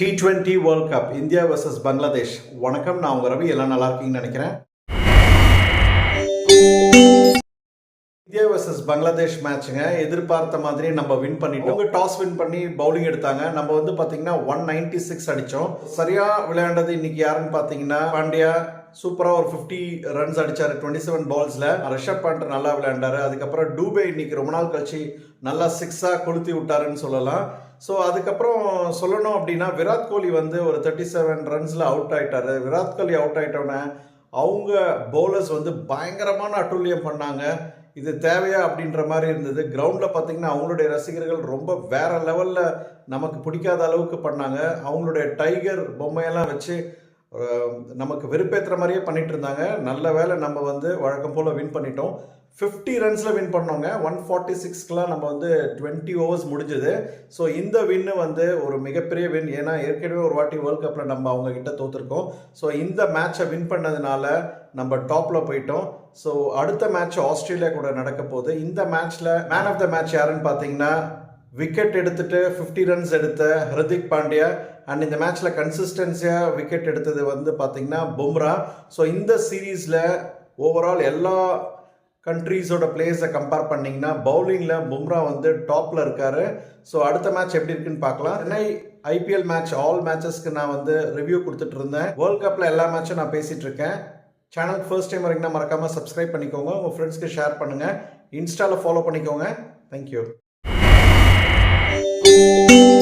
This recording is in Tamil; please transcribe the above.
T twenty world cup India versus Bangladesh வணக்கம் நான் உங்கள் ரவி. எல்லாம் நல்லா இருக்கீங்கன்னு நினைக்கிறேன். இந்தியா வர்சஸ் பங்களாதேஷ் மேட்சுங்க எதிர்பார்த்த மாதிரி நம்ம வின் பண்ணிட்டோம். அவங்க டாஸ் வின் பண்ணி பவுலிங் எடுத்தாங்க. நம்ம வந்து பார்த்தீங்கன்னா ஒன் நைன்டி சிக்ஸ் அடித்தோம் சரியாக விளையாண்டது இன்னைக்கு யாருன்னு பார்த்தீங்கன்னா பாண்டியா சூப்பராக ஒரு 50 ரன்ஸ் அடித்தார் டுவெண்ட்டி செவன் பால்ஸில் ரிஷப் பண்ட் நல்லா விளையாண்டார். அதுக்கப்புறம் டூபே இன்னைக்கு ரொம்ப நாள் கழிச்சு நல்லா சிக்ஸாக கொளுத்தி விட்டாருன்னு சொல்லலாம். ஸோ அதுக்கப்புறம் சொல்லணும் அப்படின்னா விராட் கோலி வந்து ஒரு தேர்ட்டி செவன் ரன்ஸில் அவுட் ஆகிட்டார் விராட் கோலி அவுட் ஆகிட்டோன்னே அவங்க பவுலர்ஸ் வந்து பயங்கரமான அட்டுழியம் பண்ணாங்க. இது தேவையா அப்படின்ற மாதிரி இருந்தது. கிரவுண்டில் பார்த்தீங்கன்னா அவங்களுடைய ரசிகர்கள் ரொம்ப வேற லெவலில் நமக்கு பிடிக்காத அளவுக்கு பண்ணாங்க. அவங்களுடைய டைகர் பொம்மையெல்லாம் வச்சு நமக்கு வெறுப்பேற்றுற மாதிரியே பண்ணிட்டு இருந்தாங்க நல்ல வேலை நம்ம வந்து வழக்கம் போல் வின் பண்ணிட்டோம். ஃபிஃப்டி ரன்ஸில் வின் பண்ணோங்க. ஒன் ஃபார்ட்டி சிக்ஸ்க்கெலாம் நம்ம வந்து டுவெண்ட்டி ஓவர்ஸ் முடிஞ்சது. ஸோ இந்த வின்னு வந்து ஒரு மிகப்பெரிய வின் ஏன்னா ஏற்கனவே ஒரு வாட்டி வேர்ல்ட் கப்பில் நம்ம அவங்க கிட்ட தோத்துருக்கோம். ஸோ இந்த மேட்சை வின் பண்ணதுனால நம்ம டாப்பில் போயிட்டோம். ஸோ அடுத்த மேட்ச் ஆஸ்திரேலியா கூட நடக்க போகுது. இந்த மேட்ச்சில் மேன் ஆஃப் த மேட்ச் யாருன்னு பார்த்தீங்கன்னா விக்கெட் எடுத்துட்டு 50 ரன்ஸ் எடுத்த ஹிருதிக் பாண்டியா அண்ட் இந்த மேட்ச்சில் கன்சிஸ்டன்சியாக விக்கெட் எடுத்தது வந்து பார்த்தீங்கன்னா பும்ரா. ஸோ இந்த சீரீஸில் ஓவரால் எல்லா கண்ட்ரீஸோட பிளேயர்ஸை கம்பேர் பண்ணிங்கன்னா பவுலிங்கில் பும்ரா வந்து டாப்பில் இருக்கார். ஸோ அடுத்த மேட்ச் எப்படி இருக்குன்னு பார்க்கலாம். சென்னை ஐபிஎல் மேட்ச் ஆல் மேட்சஸ்க்கு நான் வந்து ரிவ்யூ கொடுத்துட்டு இருந்தேன். வேர்ல்ட் கப்பில் எல்லா மேட்சும் நான் பேசிகிட்டு இருக்கேன். சேனலுக்கு ஃபர்ஸ்ட் டைம் வரைக்கும் மறக்காமல் சப்ஸ்கிரைப் பண்ணிக்கோங்க. உங்கள் ஃப்ரெண்ட்ஸ்க்கு ஷேர் பண்ணுங்கள் இன்ஸ்டாவில் ஃபாலோ பண்ணிக்கோங்க. Thank you Música